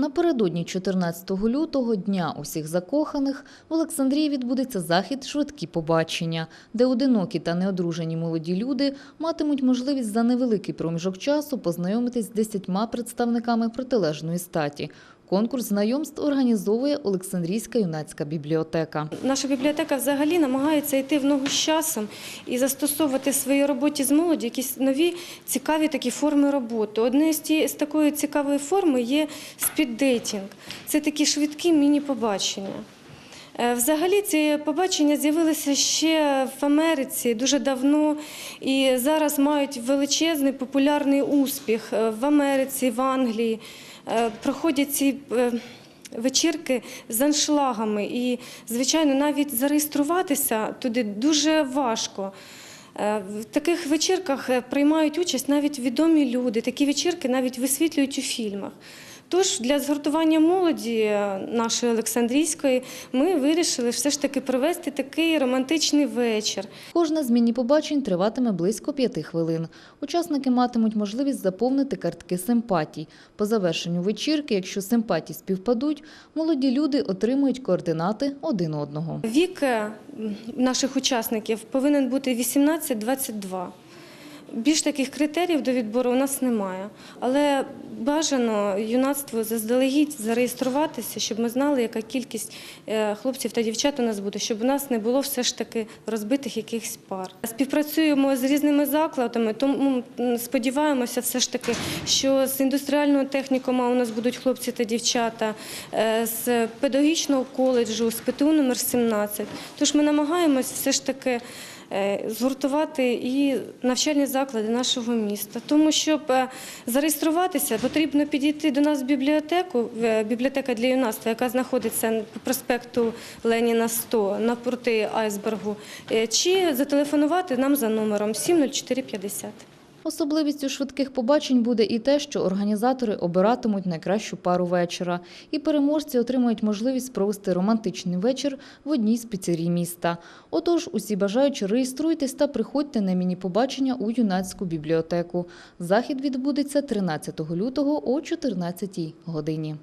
Напередодні 14 лютого, Дня усіх закоханих, в Олександрії відбудеться захід «Швидкі побачення», де одинокі та неодружені молоді люди матимуть можливість за невеликий проміжок часу познайомитись з десятьма представниками протилежної статі. Конкурс знайомств організовує Олександрійська юнацька бібліотека. Наша бібліотека взагалі намагається йти в ногу з часом і застосовувати в своїй роботі з молоді якісь нові цікаві такі форми роботи. Одне з, такої цікавої форми є спіддейтінг. Це такі швидкі міні-побачення. Е, Взагалі ці побачення з'явилися ще в Америці дуже давно і зараз мають величезний популярний успіх е, в Америці, в Англії. Е, Проходять ці вечірки з аншлагами. І, звичайно, навіть зареєструватися туди дуже важко. В таких вечірках приймають участь навіть відомі люди. Такі вечірки навіть висвітлюють у фільмах. Тож для згуртування молоді е, нашої Олександрійської ми вирішили все ж таки провести такий романтичний вечір. Кожна з міні-побачень триватиме близько п'яти хвилин. Учасники матимуть можливість заповнити картки симпатій. По завершенню вечірки, якщо симпатії співпадуть, молоді люди отримують координати один одного. Вік е, наших учасників повинен бути 18-22. Більш таких критеріїв до відбору у нас немає. Але бажано юнацтво заздалегідь зареєструватися, щоб ми знали, яка кількість е, хлопців та дівчат у нас буде, щоб у нас не було все ж таки розбитих якихось пар. Співпрацюємо з різними закладами, тому сподіваємося все ж таки, що з індустріального технікума у нас будуть хлопці та дівчата, е, з педагогічного коледжу, з ПТУ номер 17. Тож ми намагаємось все ж таки згуртувати і навчальні заклади нашого міста. Тому щоб е, зареєструватися, потрібно підійти до нас в бібліотеку, е, бібліотека для юнацтва, яка знаходиться по проспекту Леніна 100 навпроти айсбергу, е, чи зателефонувати нам за номером 70450. Особливістю швидких побачень буде і те, що організатори обиратимуть найкращу пару вечора, і переможці отримають можливість провести романтичний вечір в одній з піцерій міста. Отож, усі бажаючі реєструйтесь та приходьте на міні-побачення у юнацьку бібліотеку. Захід відбудеться 13 лютого о 14 годині.